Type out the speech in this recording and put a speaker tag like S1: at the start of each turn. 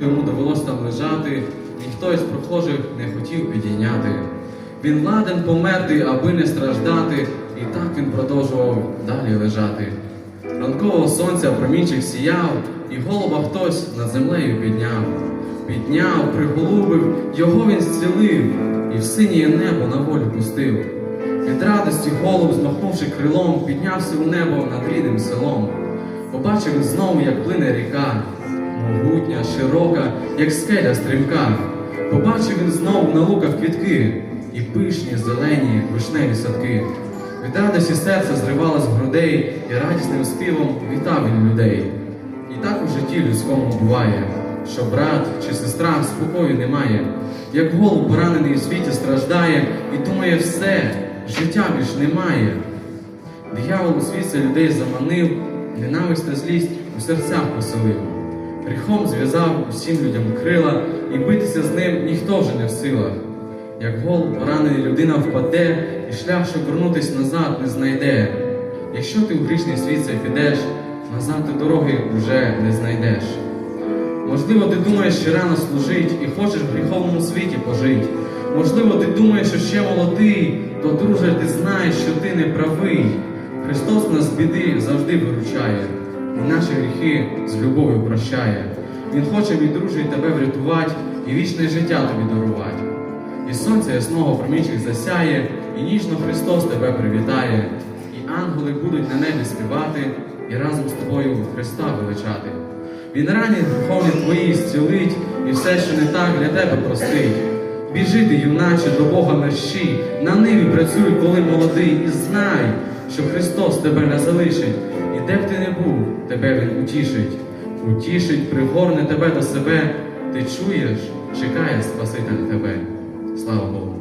S1: Йому довелось там лежати, ніхто із прохожих не хотів підійняти. Він ладен померти, аби не страждати, і так він продовжував далі лежати. Ранкового сонця промінчик сіяв, і голуба хтось над землею підняв. Підняв, приголубив, його він зцілив, і в синє небо на волю пустив. Від радості голуб, змахнувши крилом, піднявся у небо над рідним селом. Побачив знову, як плине ріка, могутня, широка, як скеля стрімка. Побачив він знову на луках квітки і пишні, зелені, вишневі садки. Від радості серце зривалось з грудей, і радісним співом вітав він людей. І так у житті людському буває, що брат чи сестра спокою немає, як голуб поранений у світі страждає і думає все, життя більш немає. Диявол у світі людей заманив, ненависть та злість у серцях поселив. Гріхом зв'язав усім людям крила, і битися з ним ніхто вже не в силах. Як голуб поранений людина впаде, і шлях, щоб вернутись назад, не знайде. Якщо ти у грішний світ цей підеш, назад ти дороги вже не знайдеш. Можливо, ти думаєш, що рано служить і хочеш в гріховному світі пожить. Можливо, ти думаєш, що ще молодий, то, друже, ти знаєш, що ти не правий. Христос нас з біди завжди виручає, наші гріхи з любов'ю прощає. Він хоче, мій друже, тебе врятувати і вічне життя тобі дарувати. І сонце ясного промінчик засяє, і ніжно Христос тебе привітає, і ангели будуть на небі співати, і разом з тобою Христа величати. Він рані греховні твої зцілить, і все, що не так, для тебе простить. Біжи ти, юначе, до Бога мерщій, на ниві працюй, коли молодий, і знай, що Христос тебе не залишить, і де б ти не був, тебе Він утішить, утішить, пригорне тебе до себе. Ти чуєш, чекає Спаситель тебе. Слава Богу.